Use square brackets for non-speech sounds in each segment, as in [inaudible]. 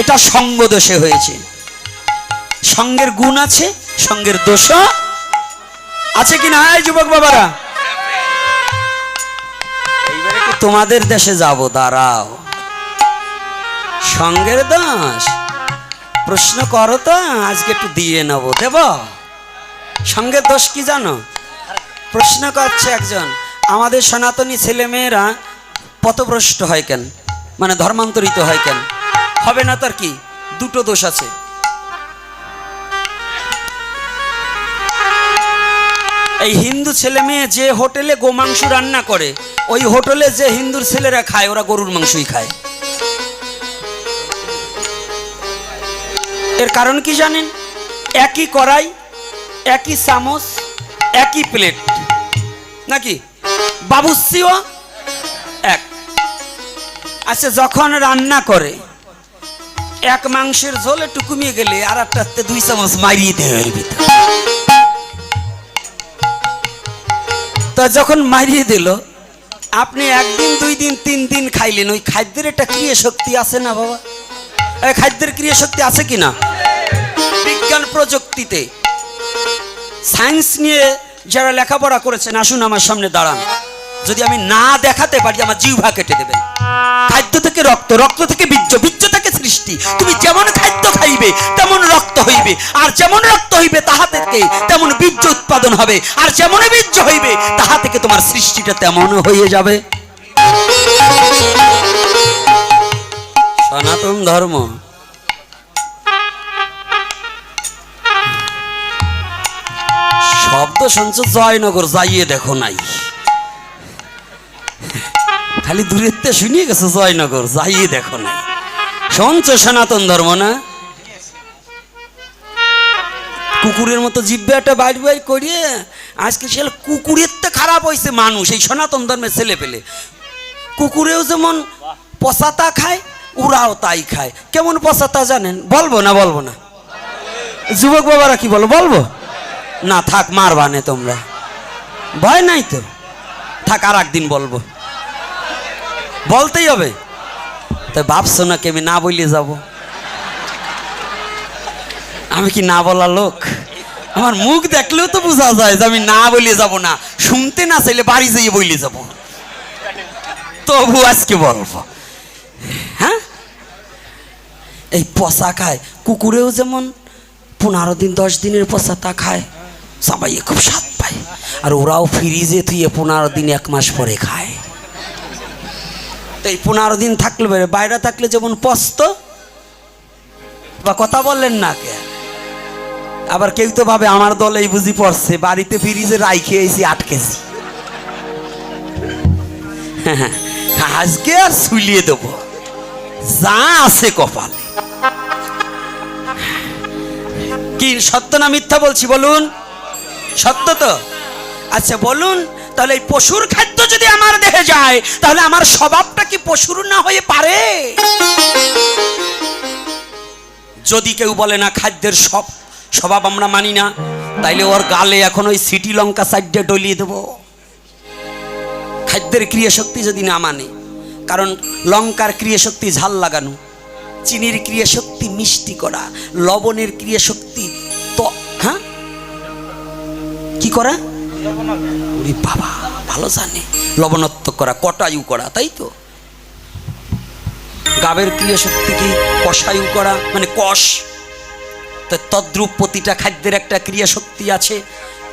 এটা সঙ্গ দোষে হয়েছে। সঙ্গের গুণ আছে, সঙ্গের দোষ আছে কি না যুবক বাবারা তোমাদের দেশে যাব? দাঁড়াও। সঙ্গের দোষ? প্রশ্ন করো তো, আজকে একটু দিয়ে নেব। দেব? সঙ্গের দোষ কি জানো? প্রশ্ন করছে একজন, আমাদের সনাতনী ছেলেমেয়েরা পথভ্রষ্ট হয় কেন? মানে ধর্মান্তরিত হয় কেন? হবে না তার কি? দুটো দোষ আছে। এই হিন্দু ছেলে মেয়ে যে হোটেলে গোমাংস রান্না করে, ওই হোটেলে যে হিন্দুর ছেলেরা খায়, ওরা গরুর মাংসই খায়। এর কারণ কি জানেন? একই কড়াই, একই চামচ, একই প্লেট। নাকি? বাবুসিও এক। আচ্ছা যখন রান্না করে এক মাংসের ঝোল একটু কমিয়ে গেলে আর একটাতে দুই চামচ মারিয়ে দেয় এর ভিতর তা যখন মারিয়ে দিল, আপনি একদিন, দুই দিন, তিন দিন খাইলেন, ওই খাদ্যের একটা ক্রিয়া শক্তি আছে না বাবা? এই খাদ্যের ক্রিয়া শক্তি আছে কি না? বিজ্ঞান প্রযুক্তিতে। সায়েন্স নিয়ে যারা লেখাপড়া করেছেন, আসুন আমার সামনে দাঁড়ান। যদি আমি না দেখাতে পারি, আমার জিহ্বা কেটে দেবেন। খাদ্য থেকে রক্ত রক্ত থেকে বীর্য বীর্য থেকে সৃষ্টি। তুমি যেমন খাদ্য খাইবে, তেমন রক্ত হইবে। আর যেমন রক্ত হইবে, তাহা থেকে তেমন বীর্য উৎপাদন হবে। আর যেমন বীর্য হইবে, তাহা থেকে তোমার সৃষ্টিটা তেমন হয়ে যাবে। সনাতন ধর্ম। শব্দ শুনছো, জয়নগর, যাইয়ে দেখো নাই। খালি দূরের তে শুনিয়ে গেছো জয়নগর, যাইয়ে দেখো না। সঞ্চ সনাতন ধর্ম না? কুকুরের মতো জিব্বাটা বাইর বাইর করিয়ে আজকে সে কুকুরের তো খারাপ হয়েছে মানুষ, এই সনাতন ধর্মের ছেলে পেলে। কুকুরেও যেমন পচাতা খায় ওরাও তাই খায়। কেমন পচাতা জানেন? বলব না বলব না? যুবক বাবারা কি বলো, বলব? না, থাক মারবানে তোমরা। ভয় নাই তো? থাক আর একদিন বলব। বলতেই হবে। তো ভাবছ নাকি আমি না বলে যাব? আমি কি না বলা লোক? আমার মুখ দেখলেও তো বোঝা যায় যে আমি না বলে যাব না। শুনতে না চাইলে বাড়ি যেয়ে বলে যাব। তবু আজকে বলব। হ্যাঁ? এই পচা খায়, কুকুরেও যেমন পনেরো দিন, দশ দিনের পচাতা খায় সবাই খুব স্বাদ পায়। আর ওরাও ফ্রিজে থুয়ে পনেরো দিন, এক মাস পরে খায়। এই পনেরো দিন থাকলে বাইরে থাকলে যেমন পস্ত, বা কথা বললেন না কে? আবার কেউ তো ভাবে আমার দলেই বুঝি পড়ছে, বাড়িতে ফ্রিজে রাই খেয়েছি আট কেজি। [laughs] আজকে আর শুলিয়ে দেবো। যা আছে কপালে। কি, সত্য না মিথ্যা বলছি বলুন? সত্য তো? আচ্ছা বলুন তাহলে এই পশুর খাদ্য যদি আমার দেহে যায়, তাহলে আমার স্বভাবটা কি পশুর না হয়ে পারে? যদি কেউ বলে, না, খাদ্যের সব, স্বভাব আমরা মানি না, তাইলে ওর গালে এখন ওই সিটি লঙ্কা সাইডে ডলিয়ে দেবো। খাদ্যের ক্রিয়া শক্তি যদি না মানে কারণ লঙ্কার ক্রিয়া শক্তি ঝাল লাগানো, চিনির ক্রিয়া শক্তি মিষ্টি করা, লবণের ক্রিয়া শক্তি তো হ্যাঁ? কি করা? বাবা, ভালো জানে। লবণত্ব করা, কটায়ু করা, তাই তো? গাবের ক্রিয়া শক্তি কি? কষায়ু করা মানে কষ। তো তদ্রূপ প্রতিটা খাদ্যের একটা ক্রিয়া শক্তি আছে।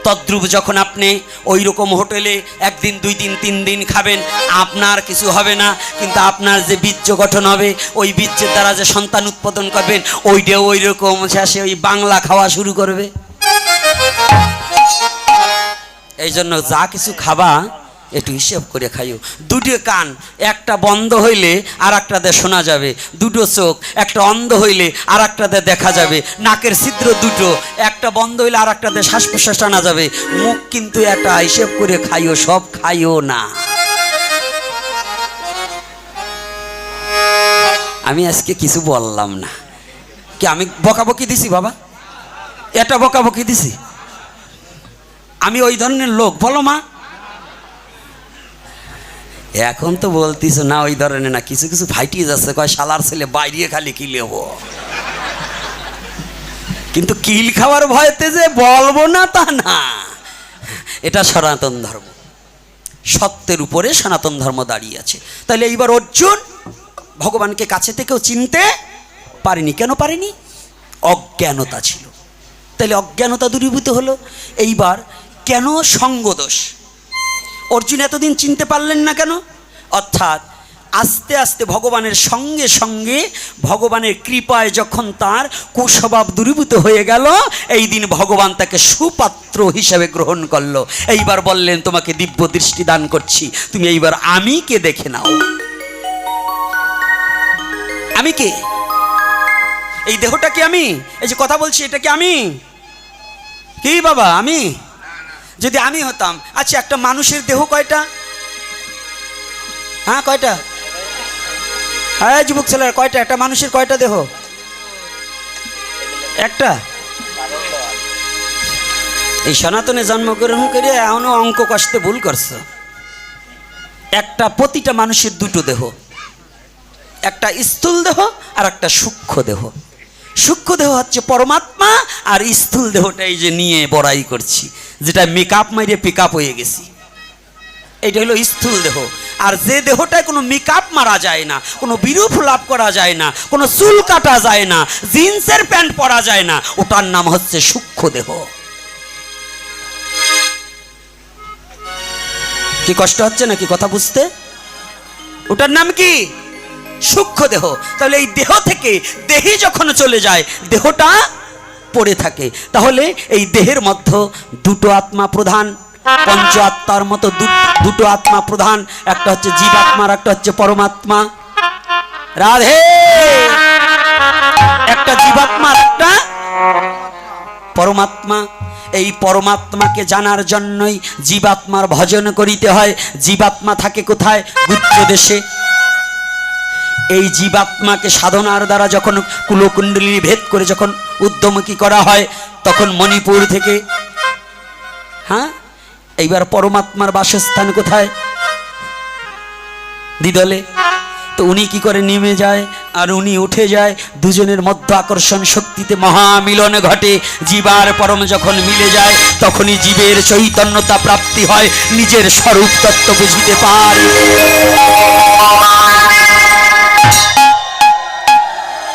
তদ্রূপ যখন আপনি ওই রকম হোটেলে একদিন, দুই দিন, তিন দিন খাবেন, আপনার কিছু হবে না, কিন্তু আপনার যে বীর্য গঠন হবে, ওই বীর্যের দ্বারা যে সন্তান উৎপাদন করবেন, ওইটাও ওই রকম শেষে ওই বাংলা খাওয়া শুরু করবে। এই জন্য যা কিছু খাবা, একটু হিসেব করে খাইও। দুটো কান, একটা বন্ধ হইলে আর একটা একটাতে শোনা যাবে। দুটো চোখ, একটা অন্ধ হইলে আর একটাতে দেখা যাবে। নাকের ছিদ্র দুটো, একটা বন্ধ হইলে আর একটাতে শ্বাস প্রশ্বাস টানা যাবে। মুখ কিন্তু একটা হিসেব করে খাইও, সব খাইও না। আমি আজকে কিছু বললাম না। কি আমি বকাবকি দিছি বাবা? এটা বকাবকি দিছি? আমি ওই ধরনের লোক, বলো মা। এখন তো বলতিস না, ওই ধরনের না, কিছু কিছু ফাইটিয়ে যাচ্ছে, কয়, শালার ছেলে, বাইরে খালি কি লেব কিন্তু কিল খাওয়ার ভয়তে যে বলব না তা না। এটা সনাতন ধর্ম। সত্যের উপরে সনাতন ধর্ম দাঁড়িয়ে আছে। তাহলে এইবার অর্জুন ভগবানকে কাছে থেকেও চিনতে পারেনি। কেন পারেনি? অজ্ঞানতা ছিল। তাহলে অজ্ঞানতা দূরীভূত হলো। এইবার কেন সঙ্গদোষ? অর্জুন এতদিন চিনতে পারলেন না কেন? অর্থাৎ আস্তে আস্তে ভগবানের সঙ্গে সঙ্গে ভগবানের কৃপায় যখন তার কুস্বভাব দূরীভূত হয়ে গেল, এই দিন ভগবান তাকে সুপাত্র হিসাবে গ্রহণ করল। এইবার বললেন, তোমাকে দিব্য দৃষ্টি দান করছি। তুমি এইবার আমি কে দেখে নাও। আমি কে? এই দেহটা কি আমি? এই যে কথা বলছি, এটা কি আমি? কি বাবা, আমি? যদি আমি হতাম আচ্ছা একটা মানুষের দেহ কয়টা? হ্যাঁ কয়টা? হ্যাঁ যুবক ছেলের, কয়টা? একটা মানুষের কয়টা দেহ? একটা? এই সনাতনে জন্মগ্রহণ করে এখনও অঙ্ক কষ্টে ভুল করছে। একটা প্রতিটা মানুষের দুটো দেহ। একটা স্থূল দেহ আর একটা সূক্ষ্ম দেহ। সূক্ষ্ম দেহ হচ্ছে পরমাত্মা আর স্থূল দেহটা এই যে নিয়ে বড়াই করছি, যেটা মেকআপ মারিয়ে পিক হয়ে গেছি। এটা হলো স্থূল দেহ। আর যে দেহটায় কোনো মেকআপ মারা যায় না, কোনো বিরূপ লাভ করা যায় না, কোনো চুল কাটা যায় না, জিন্সের প্যান্ট পরা যায় না, ওটার নাম হচ্ছে সূক্ষ্ম দেহ কি কষ্ট হচ্ছে নাকি কথা বুঝতে? ওটার নাম কি? সূক্ষ্ম দেহ। তাহলে এই দেহ থেকে দেহি যখন চলে যায়, দেহটা পড়ে থাকে। তাহলে এই দেহের মধ্যে দুটো আত্মা প্রধান, পঞ্চ আত্মার মতো দুটো আত্মা প্রধান। একটা হচ্ছে জীবাত্মা আর একটা হচ্ছে পরমাত্মা। রাধে! একটা জীবাত্মা একটা পরমাত্মা। এই পরমাত্মাকে জানার জন্যই জীবাত্মার ভজন করিতে হয়। জীবাত্মা থাকে কোথায়? গুচ্ছ দেশে। এই জীবাত্মাকে সাধনার দ্বারা যখন কুলকুণ্ডলী ভেদ করে যখন উদ্যমুখী করা হয়, তখন মণিপুর থেকে হ্যাঁ? এইবার পরমাত্মার বাসস্থান কোথায়? দিদলে। তো উনি কি করে নেমে যায় আর উনি উঠে যায়, দুজনের মধ্য আকর্ষণ শক্তিতে মহামিলন ঘটে। জীবার পরম যখন মিলে যায়, তখনই জীবের চৈতন্যতা প্রাপ্তি হয়, নিজের স্বরূপ তত্ত্ব বুঝিতে পারে।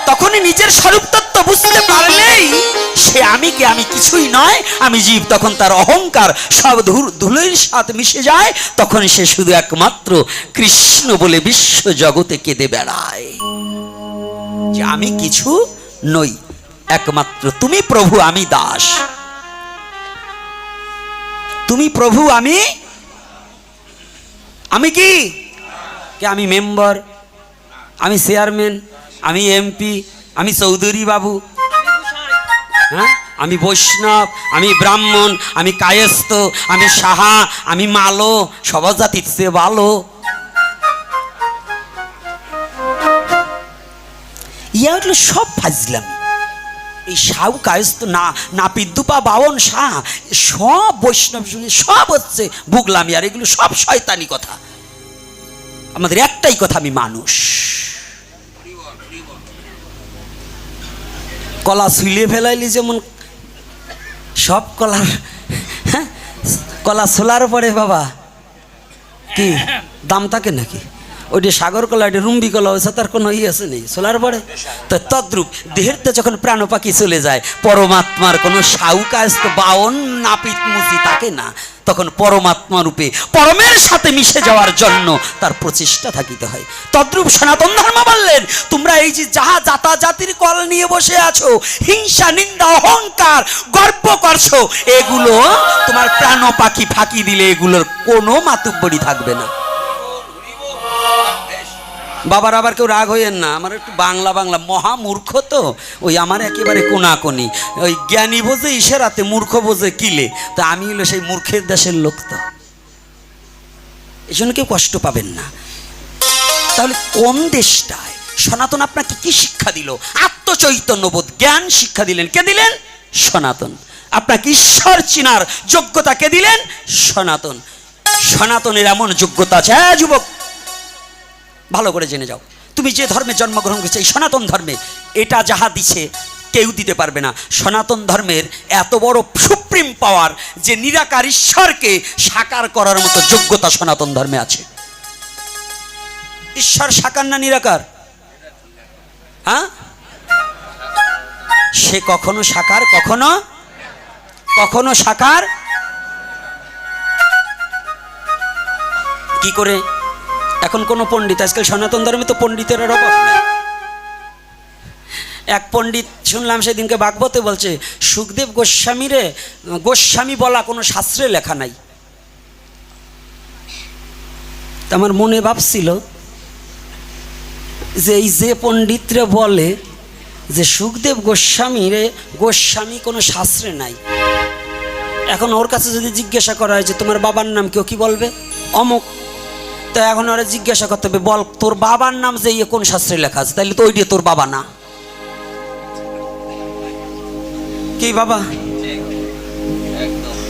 তখনই নিজের স্বরূপ তত্ত্ব বুঝতে পারলেই সে আমি কে, আমি কিছুই নয়, আমি জীব। তখন তার অহংকার সব ধুলোর সাথে মিশে যায়। তখন সে শুধু একমাত্র কৃষ্ণ বলে বিশ্ব জগতে কেঁদে বেড়ায়। যে আমি কিছু নই, একমাত্র তুমি প্রভু, আমি দাস। তুমি প্রভু, আমি? আমি কি, আমি মেম্বার? আমি চেয়ারম্যান, আমি এমপি, আমি চৌধুরী বাবু। হ্যাঁ? আমি বৈষ্ণব, আমি ব্রাহ্মণ, আমি কায়স্থ, আমি সাহা, আমি মালো সবার জাতির চেয়ে ভালো। ইয়া হলো সব ফাজলাম। এই সাউ কায়স্থ, না না পিদ্দুপা বাবন শাহ সব বৈষ্ণব সব হচ্ছে বুগলামি, আর এগুলো সব শয়তানি কথা। আমাদের একটাই কথা, আমি মানুষ। কলা শুলিয়ে ফেলাইলি যেমন। সব কলার হ্যাঁ? কলা ছোলার পরে বাবা। কি? দাম থাকে নাকি? ওইটা সাগর কলা ওইটা রুম্বি কলা ওই তার কোনো ইয়ে আছে নেই, সোলার পরে? তো তদ্রূপ, দেহেরতে যখন প্রাণ পাখি চলে যায়, পরমাত্মার কোনো সাউকাজ তো বাউন নাপিত মুচি থাকে না। তখন পরমাত্মা রূপে পরমের সাথে মিশে যাওয়ার জন্য তার প্রচেষ্টা থাকিতে হয়। তদ্রূপ সনাতন ধর্ম বললেন, তোমরা এই যে যাহা জাতা জাতির কল নিয়ে বসে আছো, হিংসা, নিন্দা, অহংকার, গর্ব করছ, এগুলো তোমার প্রাণ পাখি ফাঁকি দিলে এগুলোর কোনো মাতুব্বরি থাকবে না। বাবার আবার কেউ রাগ হইয়েন না। আমার একটু বাংলা বাংলা। মহা মূর্খ তো। ওই আমার একেবারে কোনাকনি। ওই জ্ঞানী বোঝে, ইশারাতে মূর্খ বোঝে কিলে। তা আমি হলো সেই মূর্খের দেশের লোক তো। এই জন্য কেউ কষ্ট পাবেন না। তাহলে কোন দেশটায় সনাতন আপনাকে কি শিক্ষা দিল? আত্মচৈতন্যবোধ, জ্ঞান শিক্ষা দিলেন। কে দিলেন? সনাতন। আপনাকে ঈশ্বর চিনার যোগ্যতা কে দিলেন? সনাতন। সনাতনের এমন যোগ্যতা আছে। হ্যাঁ যুবক। ভালো করে জেনে যাও। তুমি যে ধর্মে জন্মগ্রহণ করেছ, এই সনাতন ধর্মে, এটা যাহা দিছে, কেউ দিতে পারবে না। সনাতন ধর্মের এত বড় সুপ্রিম পাওয়ার যে নিরাকার ঈশ্বরকে সাকার করার মতো যোগ্যতা সনাতন ধর্মে আছে। ঈশ্বর সাকার না নিরাকার? হ্যাঁ? সে কখনো সাকার, কখনো? কখনো সাকার? কি করে? এখন কোনো পণ্ডিত, আজকাল সনাতন ধর্মে তো পণ্ডিতের অভাব নেই। এক পণ্ডিত শুনলাম সেদিনকে বাগবতে বলছে, সুখদেব গোস্বামীরে গোস্বামী বলা কোনো শাস্ত্রে লেখা নাই। আমার মনে ভাবছিল যে এই যে পণ্ডিতরা বলে যে সুখদেব গোস্বামীরে গোস্বামী কোনো শাস্ত্রে নাই। এখন ওর কাছে যদি জিজ্ঞাসা করা হয় যে তোমার বাবার নাম কেউ কি বলবে? অমুক তা এখন ওরা জিজ্ঞাসা করতে হবে, বল তোর বাবার নাম যে ইয়ে কোন শাস্ত্রে লেখা আছে? তাহলে তো ওইটা তোর বাবা না। কি বাবা?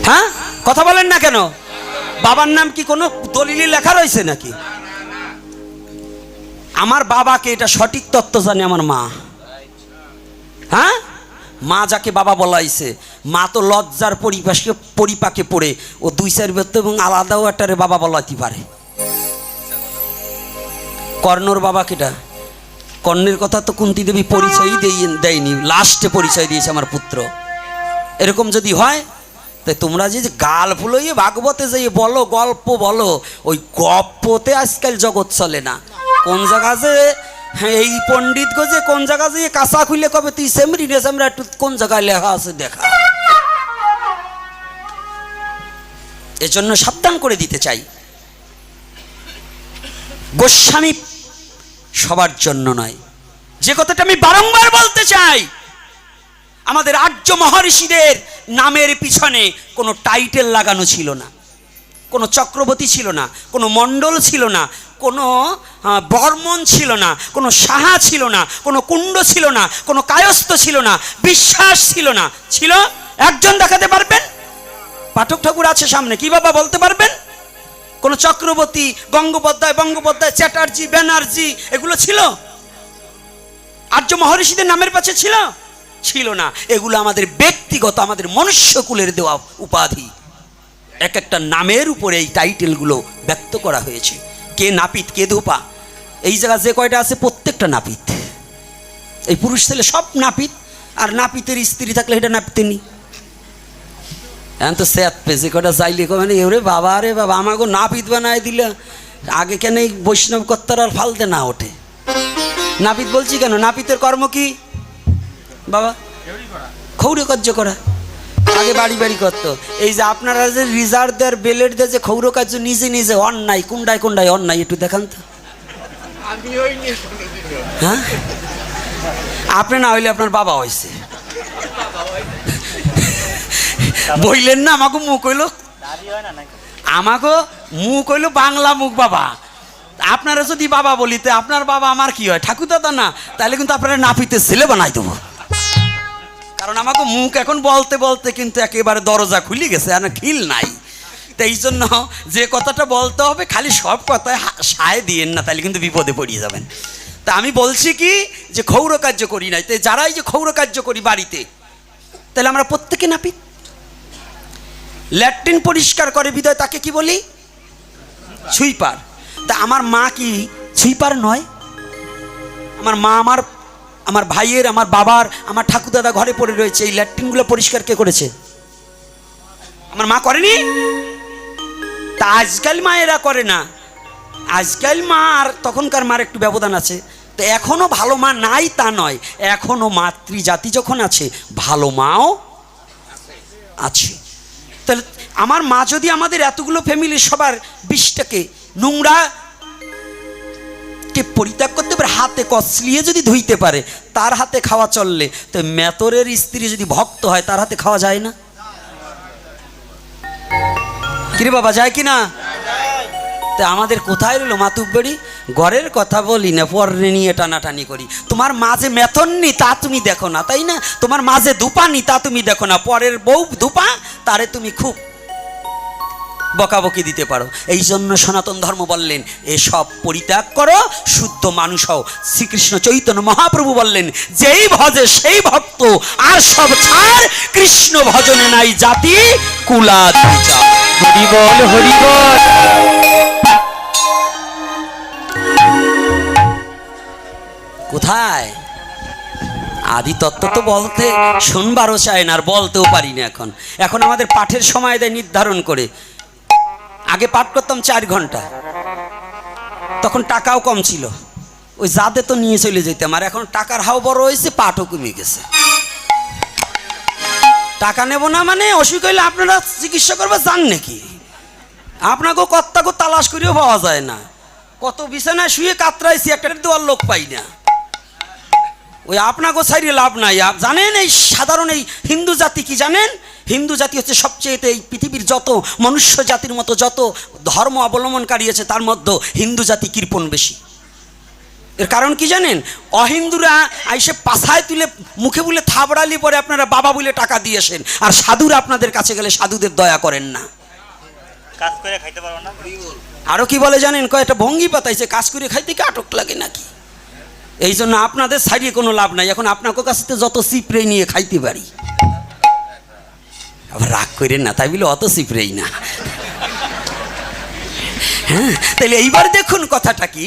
হ্যাঁ? কথা বলেন না কেন? বাবার নাম কি কোনো দলিলে লেখা রয়েছে নাকি? আমার বাবাকে এটা সঠিক তত্ত্ব জানে আমার মা। হ্যাঁ? মা যাকে বাবা বলাইছে, মা তো লজ্জার পরিপাশে পরিপাকে পড়ে, ও দুই চার বেত্ত এবং আলাদাও একটারে বাবা বলাইতে পারে। কর্ণর বাবা কেটা? কর্ণের কথা তো কুন্তি দেবী পরিচয়ই দেয়নি। লাস্টে পরিচয় দিয়েছে আমার পুত্র। এরকম যদি হয় তাই তোমরা যে গাল ফুলোইয়ে ভাগবতে যে বলো গল্প বলো ওই গপ্পতে আজকাল জগৎ চলে না। কোন জায়গা যে হ্যাঁ, এই পণ্ডিত যে কোন জায়গা যে কাঁচা খুলে কবে তুই সেমরি রে সেমরা একটু কোন জায়গায় লেখা আছে দেখা। এজন্য সাবধান করে দিতে চাই। গোস্বামী সবার জন্য নয়। যে কথাটা আমি বারংবার বলতে চাই, আমাদের আর্য মহর্ষিদের নামের পিছনে কোনো টাইটেল লাগানো ছিল না, কোনো চক্রবর্তী ছিল না, কোনো মণ্ডল ছিল না, কোনো বর্মন ছিল না, কোনো সাহা ছিল না, কোনো কুণ্ড ছিল না, কোনো কায়স্থ ছিল না, বিশ্বাস ছিল না। ছিল? একজন দেখাতে পারবেন? পাঠক ঠাকুর আছে সামনে, কি বাবা বলতে পারবেন? কোনো চক্রবর্তী, গঙ্গোপাধ্যায়, বঙ্গোপাধ্যায়, চ্যাটার্জি, ব্যানার্জি, এগুলো ছিল? আর্য মহর্ষিদের নামের পাশে ছিল? ছিল না। এগুলো আমাদের ব্যক্তিগত, আমাদের মনুষ্যকুলের দেওয়া উপাধি। এক একটা নামের উপরে এই টাইটেলগুলো ব্যক্ত করা হয়েছে। কে নাপিত, কে ধোপা? এই জায়গা যে কয়টা আছে? প্রত্যেকটা নাপিত। এই পুরুষ ছেলে সব নাপিত, আর নাপিতের স্ত্রী থাকলে এটা নাপিতেনি এখন তো স্যাত পেয়েছে কটা যাইলে মানে এরে বাবা রে বাবা আমাকে নাপিত বানায় দিলে আগে কেন এই বৈষ্ণব কর্তার আর ফালতে না ওঠে? নাপিত বলছি কেন নাপিতের কর্ম কি? বাবা খৌরে কার্য করা। আগে বাড়ি বাড়ি করতো। এই যে আপনারা যে রিজার্ভ দেওয়ার বেলেট দিয়ে যে খৌর কার্য নিজে নিজে অন্যায় কুন্ডায় কুন্ডায় অন্যায় একটু দেখান তো। হ্যাঁ? আপনি না হইলে আপনার বাবা হয়েছে বইলেন না আমাকে মুখ হইল আমাকে মুখ হইল বাংলা মুখ বাবা। আপনারা যদি বাবা বলিতে আপনার বাবা আমার কি হয়? ঠাকুর দাদা না তাহলে কিন্তু আপনারা নাপিতে ছেলে বানাই দেবো। কারণ আমাকে মুখ এখন বলতে বলতে কিন্তু একেবারে দরজা খুলে গেছে আর খিল নাই। তো এই জন্য যে কথাটা বলতে হবে খালি সব কথায় সায় দিয়েন না তাহলে কিন্তু বিপদে পড়িয়ে যাবেন। তা আমি বলছি কি যে ক্ষৌর কার্য করি নাই তো যারাই যে ক্ষৌর কার্য করি বাড়িতে তাহলে আমরা প্রত্যেকে নাপিত। ল্যাট্রিন পরিষ্কার করে বিদায়, তাকে কি বলি? সুইপার তা আমার মা কি সুইপার নয়? আমার মা আমার আমার ভাইয়ের, আমার বাবার, আমার ঠাকুরদাদা ঘরে পড়ে রয়েছে, এই ল্যাট্রিনগুলো পরিষ্কার কে করেছে? আমার মা করেনি? তা আজকাল মায়েরা করে না। আজকাল মা আর তখনকার মার একটু ব্যবধান আছে। তো এখনও ভালো মা নাই তা নয়। এখনও মাতৃজাতি যখন আছে, ভালো মাও আছে। তাহলে আমার মা যদি আমাদের এতগুলো ফ্যামিলি সবার বিষটাকে নোংরা কে পরিত্যাগ করতে পারে, হাতে কচলিয়ে যদি ধুইতে পারে, তার হাতে খাওয়া চললে, তো মেতরের স্ত্রী যদি ভক্ত হয়, তার হাতে খাওয়া যায় না? কিরে বাবা, যায় কি না তা আমাদের কোথায় রইল মাতুব্বড়ি ঘরের কথা বলি না পরে নিয়ে টানাটানি করি। তোমার মাঝে মেথন নি, তা তুমি দেখো না, তাই না? তোমার মাঝে দুপা নি, তা তুমি দেখো না। পরের বউ দুপা তারে তুমি খুব বকাবকি দিতে পারো। এই জন্য সনাতন ধর্ম বললেন, এসব পরিত্যাগ করো, শুদ্ধ মানুষ হও। শ্রীকৃষ্ণ চৈতন্য মহাপ্রভু বললেন, যেই ভজে সেই ভক্ত, আর সব ছাড়, কৃষ্ণ ভজনে নাই জাতি কুলা বিচার হরি আদি তত্ত্ব তো বলতে শুনবারও চায় না, আর বলতেও পারি না এখন। এখন আমাদের পাঠের সময় দেয় নির্ধারণ করে। আগে পাঠ করতাম চার ঘণ্টা। তখন টাকাও কম ছিল। ওই যাতে তো নিয়ে চলে যেতাম, আর এখন টাকার হাও বড় হয়েছে, পাঠও কমে গেছে। টাকা নেব না মানে অসুখ হইলে আপনারা চিকিৎসা করবে জান নাকি? আপনাকেও কত্তাকে তালাশ করেও পাওয়া যায় না। কত বিছানায় শুয়ে কাতরাইছি, একটা দেওয়ার লোক পাই না। ওই আপনাকে সাইডে লাভ নাই। আপ জানেন এই সাধারণ এই হিন্দু জাতি কি জানেন? হিন্দু জাতি হচ্ছে সবচেয়ে এই পৃথিবীর যত মনুষ্য জাতির মতো যত ধর্ম অবলম্বনকারী আছে তার মধ্যে হিন্দু জাতি কৃপণ বেশি। এর কারণ কি জানেন? অহিন্দুরা আইসে পাছায় তুলে মুখে বলে থাবড়ালি পরে আপনারা বাবা বলে টাকা দিয়েছেন আর সাধুরা আপনাদের কাছে গেলে সাধুদের দয়া করেন না। কাজ করে খাইতে না? আরও কি বলে জানেন? কয়েকটা ভঙ্গি পাতাইছে কাজ করে খাইতে কি আটক লাগে নাকি? এই জন্য আপনাদের সাইডে কোনো লাভ নাই। এখন আপনার কাছে তো যত সিপরে নিয়ে খাইতে পারি। আবার রাগ করেন না, তাই বলে অত সিপরেই না। হ্যাঁ তাহলে এইবার দেখুন কথাটা কি।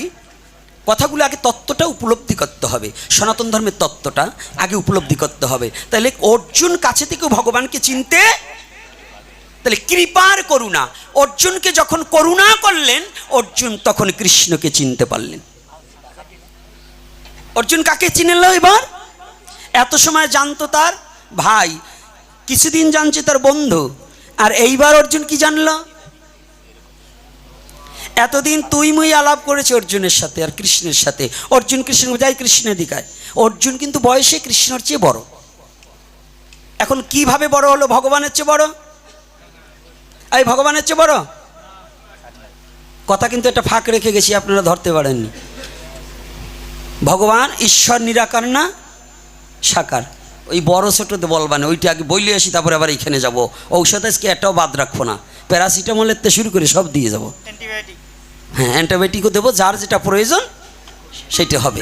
কথাগুলো আগে তত্ত্বটা উপলব্ধি করতে হবে। সনাতন ধর্মের তত্ত্বটা আগে উপলব্ধি করতে হবে। তাহলে অর্জুন কাছে থেকেও ভগবানকে চিনতে তাহলে কৃপার করুণা। অর্জুনকে যখন করুণা করলেন, অর্জুন তখন কৃষ্ণকে চিনতে পারলেন। অর্জুন কাকে চিনল এবার? এত সময় জানতো তার ভাই, কিছুদিন জানছে তার বন্ধু, আর এইবার অর্জুন কি জানলো? এতদিন তুই মুই আলাপ করেছে অর্জুনের সাথে আর কৃষ্ণের সাথে। অর্জুন কৃষ্ণ যাই কৃষ্ণের দিকায় অর্জুন কিন্তু বয়সে কৃষ্ণর চেয়ে বড়। এখন কীভাবে বড় হলো ভগবানের চেয়ে বড়? এই ভগবানের চেয়ে বড়? কথা কিন্তু একটা ফাঁক রেখে গেছি, আপনারা ধরতে পারেননি। ভগবান ঈশ্বর নিরাকার না সাকার। ওই বড় ছোটোতে বলবা না ওইটা আগে বইলে আসি তারপরে আবার এইখানে যাব। ঔষধ আজকে একটাও বাদ রাখব না। প্যারাসিটামলের থেকে শুরু করে সব দিয়ে যাব। অ্যান্টিবায়োটিক হ্যাঁ অ্যান্টিবায়োটিকও দেবো যার যেটা প্রয়োজন সেটা হবে।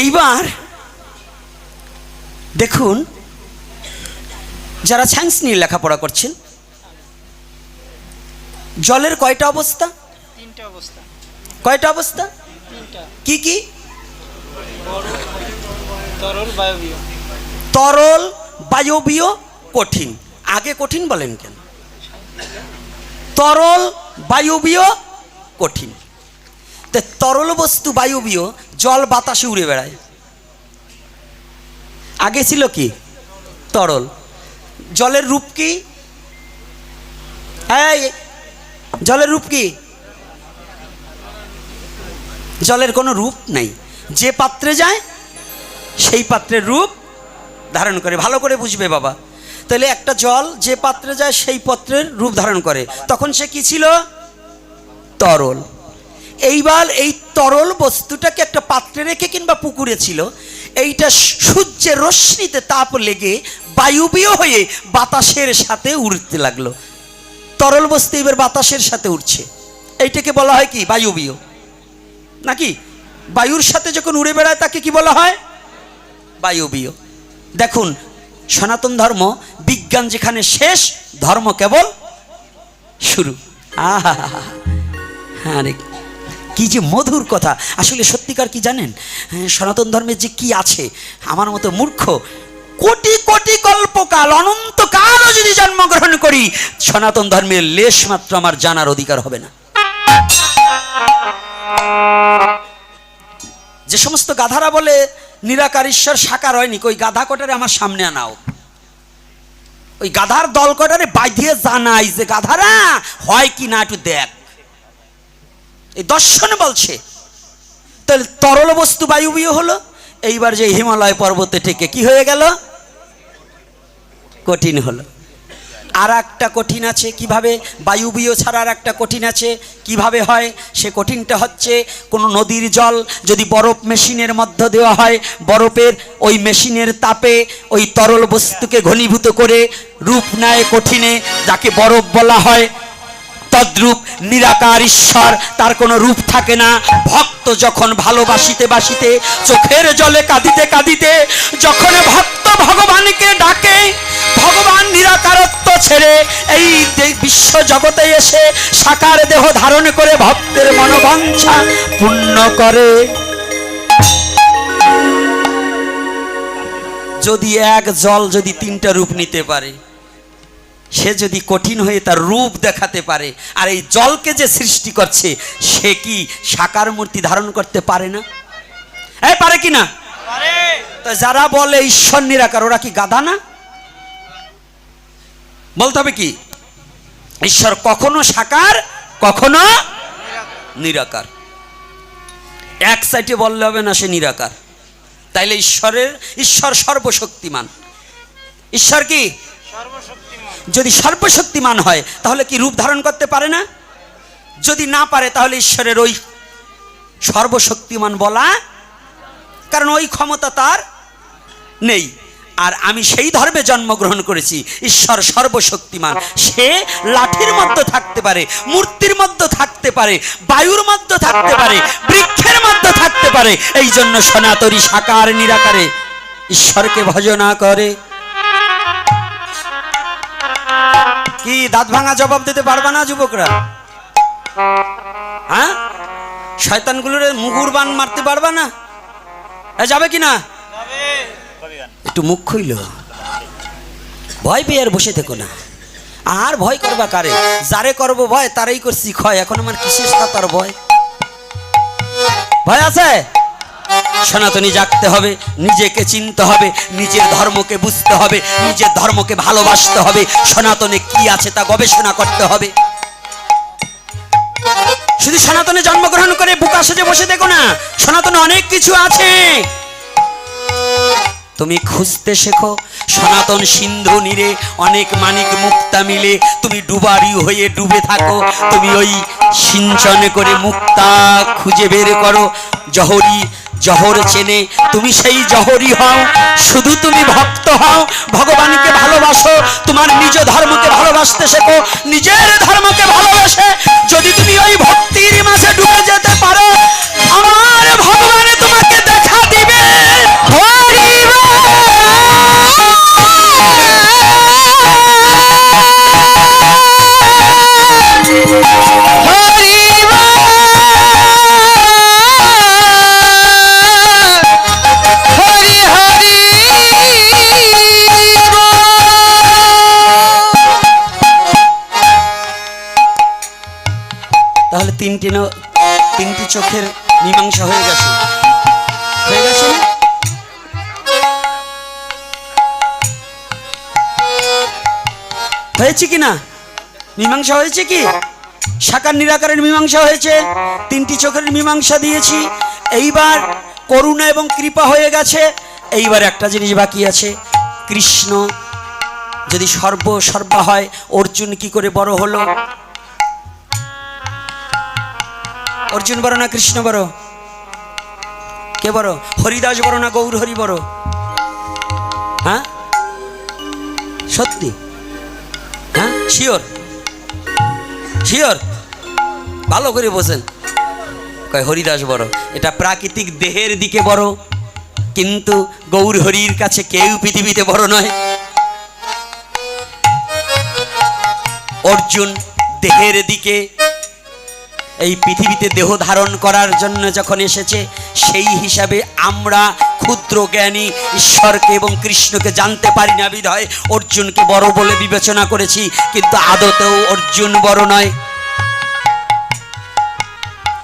এইবার দেখুন যারা সায়েন্স নিয়ে লেখাপড়া করছেন জলের কয়টা অবস্থা? তিনটা অবস্থা। কয়টা অবস্থা? কি কি? তরল বায়বীয়। কঠিন। আগে কঠিন বলেন কেন? তরল বায়বীয় কঠিন। তে তরল বস্তু বায়বীয় জল বাতাসে উড়ে বেড়ায়। আগে ছিল কি? তরল। জলের রূপ কি? জলের রূপ কি? জলের কোনো রূপ নেই। যে পাত্রে যায়, সেই পাত্রের রূপ ধারণ করে। ভালো করে বুঝবে বাবা। তাহলে একটা জল যে পাত্রে যায়, সেই পাত্রের রূপ ধারণ করে। তখন সে কি ছিল? তরল। এইবার এই তরল বস্তুটাকে একটা পাত্রে রেখে কিংবা পুকুরে ছিল, এইটা সূর্যের রশ্মিতে তাপ লেগে বায়ুবীয় হয়ে বাতাসের সাথে উড়তে লাগল। তরল বস্তু এবার বাতাসের সাথে উঠছে এইটাকে বলা হয় কি? বায়ুবীয়। নাকি? বায়ুর সাথে যখন উড়ে বেড়ায় তাকে কি বলা হয়? বায়বীয়। দেখুন সনাতন ধর্ম বিজ্ঞান যেখানে শেষ ধর্ম কেবল শুরু। আহা আরে কি যে মধুর কথা। আসলে সত্যিকার কি জানেন? হ্যাঁ, সনাতন ধর্মের যে কি আছে আমার মতো মূর্খ কোটি কোটি কল্পকাল অনন্তকালও যদি জন্মগ্রহণ করি সনাতন ধর্মের লেশ মাত্র আমার জানার অধিকার হবে না। যে সমস্ত গাধারা বলে, নিরাকার ঈশ্বর সাকার হয়নি ওই গাধা কটারে আমার সামনে আনাও। ওই গাধার দল কটারে বাঁধিয়ে জানাই যে, গাধারা, হয় কি না একটু দেখ। এই দর্শন বলছে। তাহলে তরল বস্তু বায়ু বায়ুবীয় হলো, এইবার যে হিমালয় পর্বতে থেকে কি হয়ে গেল? কঠিন হলো। আর একটা কঠিন আছে, কীভাবে বায়ুবীয় আর একটা কঠিন আছে, কীভাবে হয়? সে কঠিনটা হচ্ছে, কোনো নদীর জল যদি বরফ মেশিনের মধ্যে দেওয়া হয়, বরফের ওই মেশিনের তাপে ওই তরল বস্তুকে ঘনীভূত করে রূপ নেয় কঠিনে, যাকে বরফ বলা হয়। তদ্রূপ নিরাকার ঈশ্বর, তার কোনো রূপ থাকে না। ভক্ত যখন ভালোবাসিতে বাসিতে, চোখের জলে কাঁদিতে কাঁদিতে, যখন ভক্ত ভগবানকে ডাকে, ভগবান নিরাকারত্ব ছেড়ে এই বিশ্ব জগতে এসে সাকার দেহ ধারণ করে ভক্তের মনোবাঞ্ছা পূর্ণ করে। যদি এক জল যদি তিনটা রূপ নিতে পারে সে যদি কঠিন হয়ে তার রূপ দেখাতে পারে আর এই জলকে যে সৃষ্টি করছে সে কি সাকার মূর্তি ধারণ করতে পারে না? এই পারে কি না? তো যারা বলে ঈশ্বর নিরাকার ওরা কি গাধা না? বলতে হবে কি? ঈশ্বর কখনো সাকার কখনো নিরাকার। এক সাইডে বললে হবে না সে নিরাকার। তাইলে ঈশ্বরের ঈশ্বর সর্বশক্তিমান। ঈশ্বর কি? সর্বশক্তিমান যদি সর্বশক্তিমান হয়, তাহলে কি রূপ ধারণ করতে পারে না? যদি না পারে, তাহলে ঈশ্বরের ওই সর্বশক্তিমান বলা, কারণ ওই ক্ষমতা তার নেই। আর আমি সেই ধর্মে জন্মগ্রহণ করেছি, ঈশ্বর সর্বশক্তিমান। সে লাঠির মধ্যে থাকতে পারে, মূর্তির মধ্যে থাকতে পারে, বায়ুর মধ্যে থাকতে পারে, বৃক্ষের মধ্যে থাকতে পারে। এই জন্য সনাতনী সাকার নিরাকারে ঈশ্বরকে ভজনা করে। কি দাঁত ভাঙা জবাব দিতে পারবা না যুবকরা? হ্যাঁ? শয়তানগুলোর মুগুর বান মারতে পারবা না? যাবে কি না? একটু মুখ খুইল। ভয় পেয়ে আর বসে থেকো না। আর ভয় করবা কারে? যারে করব ভয়, তারাই করছি ক্ষয়। এখন আমার কিসের তার ভয়? ভয় আছে? সনাতনী জাগতে হবে, নিজেকে চিনতে হবে, নিজের ধর্মকে বুঝতে হবে, নিজের ধর্মকে ভালোবাসতে হবে, সনাতনে কি আছে তা গবেষণা করতে হবে। শুধু সনাতনে জন্মগ্রহণ করে বুকা সেজে বসে দেখো না, সনাতনে অনেক কিছু আছে। তুমি খুঁজতে শেখো সনাতন সিন্ধু নীরে অনেক মানিক মুক্তা মিলে তুমি ডুবারি হয়ে ডুবে থাকো। তুমি ওই সিঞ্চনে করে মুক্তা খুঁজে বের করো। জহরি জহর চেনে তুমি সেই জহরি হও। শুধু তুমি ভক্ত হও। ভগবানকে ভালোবাসো। তোমার নিজ ধর্মকে ভালোবাসতে শেখো। নিজের ধর্মকে ভালোবাসে যদি তুমি ওই ভক্তির মাঝে ডুবে যেতে পারো, আমার ভগবান চোখের মীমাংসা হয়ে গেছে। হয়ে গেছে? হয়েছে কি না? মীমাংসা হয়েছে কি? সাকার নিরাকারের মীমাংসা হয়েছে। তিনটি চোখের মীমাংসা দিয়েছি। এইবার করুণা এবং কৃপা হয়ে গেছে। এইবার একটা জিনিস বাকি আছে। কৃষ্ণ যদি সর্ব সর্বা হয়, অর্জুন কি করে বড় হলো? অর্জুন বড় না কৃষ্ণ বড়? কে বড়? হরিদাস বড় না গৌর হরি বড়? হ্যাঁ? সত্যি? হ্যাঁ? শিওর শিওর ভালো করে বোঝেন। কয়, হরিদাস বড়। এটা প্রাকৃতিক দেহের দিকে বড়, কিন্তু গৌর হরির কাছে কেউ পৃথিবীতে বড় নয়। অর্জুন দেহের দিকে এই পৃথিবীতে দেহ ধারণ করার জন্য যখন এসেছে, সেই হিসাবে আমরা ক্ষুদ্র জ্ঞানী, ঈশ্বরকে এবং কৃষ্ণকে জানতে পারি না বিধায়। অর্জুনকে বড় বলে বিবেচনা করেছি, কিন্তু আদতেও অর্জুন বড় নয়।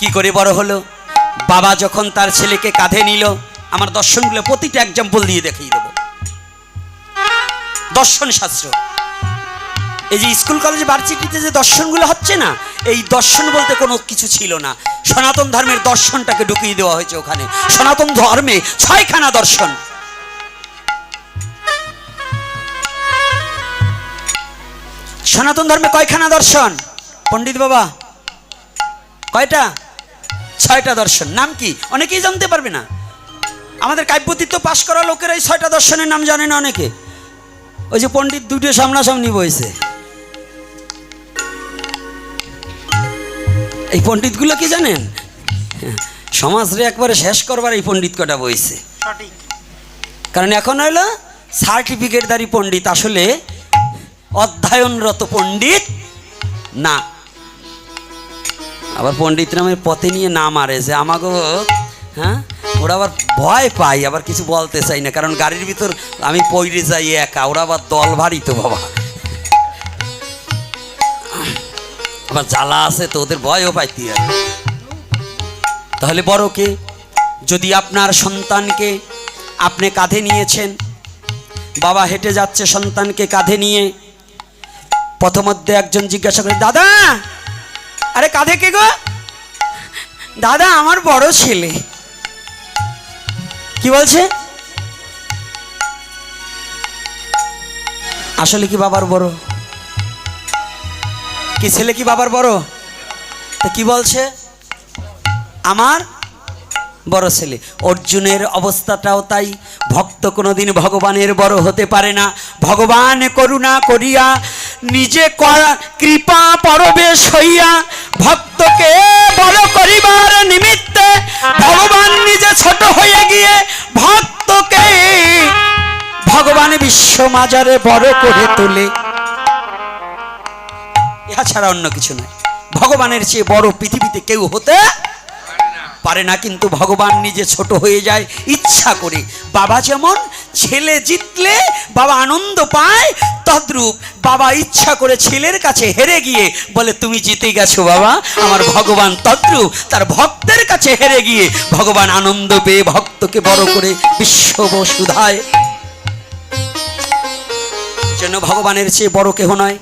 কি করে বড় হলো? বাবা যখন তার ছেলেকে কাঁধে নিল, আমার দর্শনগুলো প্রতিটা এক্সাম্পল দিয়ে দেখিয়ে দেবো। দর্শন শাস্ত্র এই যে স্কুল, কলেজে, ভার্সিটিতে যে দর্শনগুলো হচ্ছে না, এই দর্শন বলতে কোনো কিছু ছিল না। সনাতন ধর্মের দর্শনটাকে ঢুকিয়ে দেওয়া হয়েছে ওখানে। সনাতন ধর্মে ছয়খানা দর্শন। সনাতন ধর্মে কয়খানা দর্শন? পণ্ডিত বাবা, কয়টা? ছয়টা দর্শন। নাম কি? অনেকেই জানতে পারবে না। আমাদের কাব্যতীর্থ পাশ করা লোকেরা এই ছয়টা দর্শনের নাম জানে না অনেকে। ওই যে পণ্ডিত দুটো সামনাসামনি বইছে। এই পণ্ডিতগুলো কি জানেন? সমাজরে একবারে শেষ করবার এই পণ্ডিত কটা বইছে। কারণ এখন হলো সার্টিফিকেটদারি পণ্ডিত আসলে অধ্যয়নরত পণ্ডিত না। আবার পণ্ডিত নামের পথে নিয়ে না মারে যে আমাকে হ্যাঁ? ওরা আবার ভয় পাই আবার কিছু বলতে চাই না কারণ গাড়ির ভিতর আমি পইরে যাই একা ওরা আবার দল ভারী তো বাবা। আবার জ্বালা আছে তো ওদের ভয়ও পাইতে তাহলে বড় কে? যদি আপনার সন্তানকে আপনি কাঁধে নিয়েছেন, বাবা হেঁটে যাচ্ছে সন্তানকে কাঁধে নিয়ে প্রথমধ্যে একজন জিজ্ঞাসা করে, দাদা, আরে কাঁধে কে গো? দাদা, আমার বড় ছেলে। কি বলছে? আসলে কি বাবার বড়? কি ছেলে কি বাবার বড়? তা কি বলছে? আমার বড় ছেলে। অর্জুনের অবস্থাটাও তাই। ভক্ত কোনোদিন ভগবানের বড় হতে পারে না। ভগবান করুণা করিয়া নিজে করা, কৃপা পরবেশ হইয়া ভক্তকে বড় করিবার নিমিত্তে ভগবান নিজে ছোট হয়ে গিয়ে ভক্তকে ভগবান বিশ্ব মাজারে বড় করে তোলে। ইহা ছাড়া অন্য কিছু নয়। ভগবানের চেয়ে বড় পৃথিবীতে কেউ হতে পারে না, কিন্তু ভগবান নিজে ছোট হয়ে যায়, ইচ্ছা করে। বাবা যেমন ছেলে জিতলে বাবা আনন্দ পায়, তদ্রূপ বাবা ইচ্ছা করে ছেলের কাছে হেরে গিয়ে বলে, তুমি জিতে গেছো বাবা, আমার ভগবান তদ্রূপ, তার ভক্তের কাছে হেরে গিয়ে ভগবান আনন্দ পেয়ে ভক্তকে বড় করে বিশ্ব বসুধায় যেন ভগবানের চেয়ে বড় কেহ নয়